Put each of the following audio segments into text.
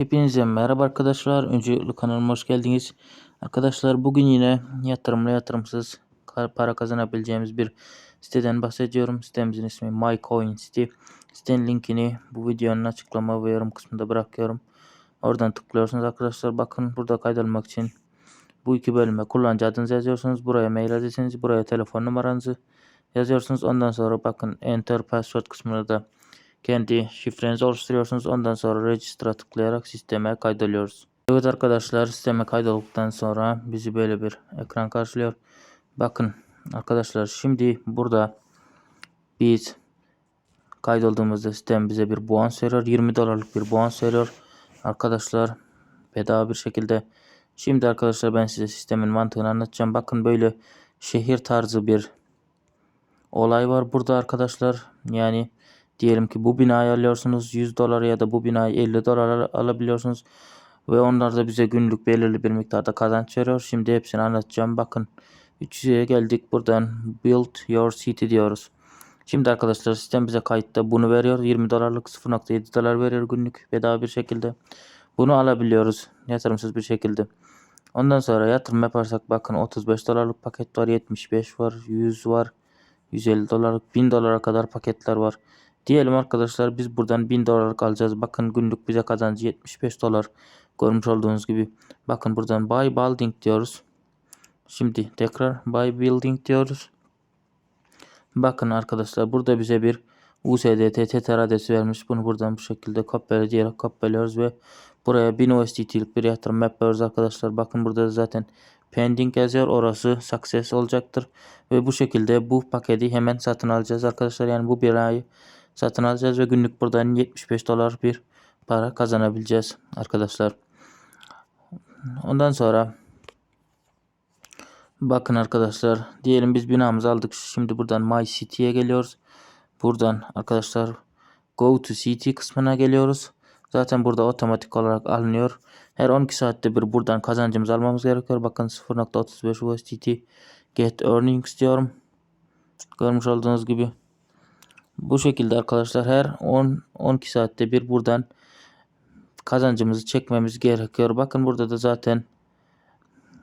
Hepinize merhaba arkadaşlar. Öncelikle kanalıma hoş geldiniz. Arkadaşlar bugün yine yatırımlı yatırımsız para kazanabileceğimiz bir siteden bahsediyorum. Sitemizin ismi MyCoinCity. Sitenin linkini bu videonun açıklama ve yorum kısmında bırakıyorum. Oradan tıklıyorsunuz arkadaşlar. Bakın burada kaydolmak için bu iki bölüme kullanıcı adınızı yazıyorsunuz. Buraya mail adresinizi, buraya telefon numaranızı yazıyorsunuz. Ondan sonra bakın Enter Password kısmına da kendi şifrenizi oluşturuyorsunuz. Ondan sonra Register'a tıklayarak sisteme kaydoluyoruz. Evet arkadaşlar sisteme kaydolduktan sonra bizi böyle bir ekran karşılıyor. Bakın arkadaşlar şimdi burada biz kaydolduğumuzda sistem bize bir bonus veriyor. 20 dolarlık bir bonus veriyor. Arkadaşlar bedava bir şekilde. Şimdi arkadaşlar ben size sistemin mantığını anlatacağım. Bakın böyle şehir tarzı bir olay var burada arkadaşlar. Yani diyelim ki bu binayı alıyorsunuz 100 dolar ya da bu binayı 50 dolar al- alabiliyorsunuz. Ve onlar da bize günlük belirli bir miktarda kazanç veriyor. Şimdi hepsini anlatacağım. Bakın 300'e geldik. Buradan build your city diyoruz. Şimdi arkadaşlar sistem bize kayıtta bunu veriyor. 20 dolarlık 0.7 dolar veriyor günlük bedava bir şekilde. Bunu alabiliyoruz yatırımsız bir şekilde. Ondan sonra yatırım yaparsak bakın 35 dolarlık paket var, 75 var, 100 var, 150 dolarlık, 1000 dolara kadar paketler var. Diyelim arkadaşlar biz buradan 1000 dolarlık alacağız. Bakın günlük bize kazancı 75 dolar. Görmüş olduğunuz gibi. Bakın buradan buy building diyoruz. Şimdi tekrar buy building diyoruz. Bakın arkadaşlar burada bize bir USDT Tether adresi vermiş. Bunu buradan bu şekilde kopyala diyerek kopyalıyoruz ve buraya 1000 USDT'lik bir yatırım yapıyoruz arkadaşlar. Bakın burada da zaten pending yazıyor. Orası success olacaktır. Ve bu şekilde bu paketi hemen satın alacağız arkadaşlar. Yani bu bir ayı satın alacağız ve günlük buradan 75 dolar bir para kazanabileceğiz arkadaşlar. Ondan sonra bakın arkadaşlar diyelim biz binamızı aldık. Şimdi buradan My City'ye geliyoruz. Buradan arkadaşlar Go to City kısmına geliyoruz. Zaten burada otomatik olarak alınıyor. Her 12 saatte bir buradan kazancımızı almamız gerekiyor. Bakın 0.35 USDT Get Earnings diyorum. Görmüş olduğunuz gibi. Bu şekilde arkadaşlar her 10 12 saatte bir buradan kazancımızı çekmemiz gerekiyor. Bakın burada da zaten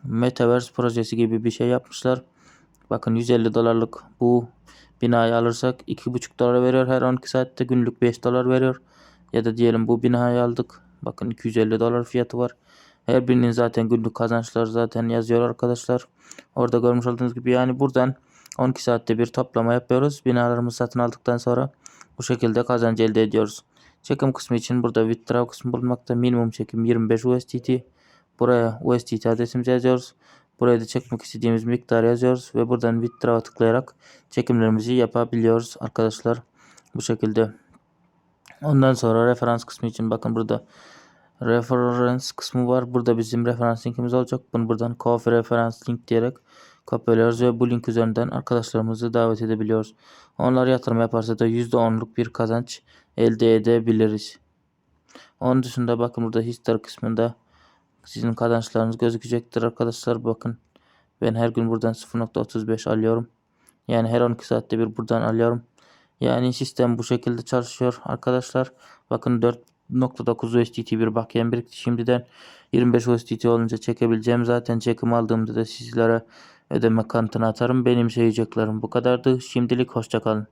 Metaverse projesi gibi bir şey yapmışlar. Bakın 150 dolarlık bu binayı alırsak 2,5 dolar veriyor. Her 12 saatte günlük 5 dolar veriyor. Ya da diyelim bu binayı aldık. Bakın 250 dolar fiyatı var. Her birinin zaten günlük kazançları zaten yazıyor arkadaşlar. Orada görmüş olduğunuz gibi yani buradan 12 saatte bir toplama yapıyoruz. Binalarımızı satın aldıktan sonra bu şekilde kazanç elde ediyoruz. Çekim kısmı için burada withdraw kısmı bulunmakta. Minimum çekim 25 USDT. Buraya USDT adresimizi yazıyoruz. Buraya da çekmek istediğimiz miktarı yazıyoruz ve buradan withdraw'a tıklayarak çekimlerimizi yapabiliyoruz arkadaşlar. Bu şekilde. Ondan sonra referans kısmı için bakın burada reference kısmı var. Burada bizim referans linkimiz olacak. Bunu buradan copy reference link diyerek kopyalıyoruz ve bu link üzerinden arkadaşlarımızı davet edebiliyoruz. Onlar yatırım yaparsa da %10'luk bir kazanç elde edebiliriz. Onun dışında bakın burada history kısmında sizin kazançlarınız gözükecektir arkadaşlar. Bakın ben her gün buradan 0.35 alıyorum. Yani her 12 saatte bir buradan alıyorum. Yani sistem bu şekilde çalışıyor arkadaşlar. Bakın 4.9 USDT bir bakiyem birikti. Şimdiden 25 USDT olunca çekebileceğim. Zaten çekim aldığımda da sizlere ödeme kanıtını atarım. Benim söyleyeceklerim bu kadardı. Şimdilik hoşçakalın.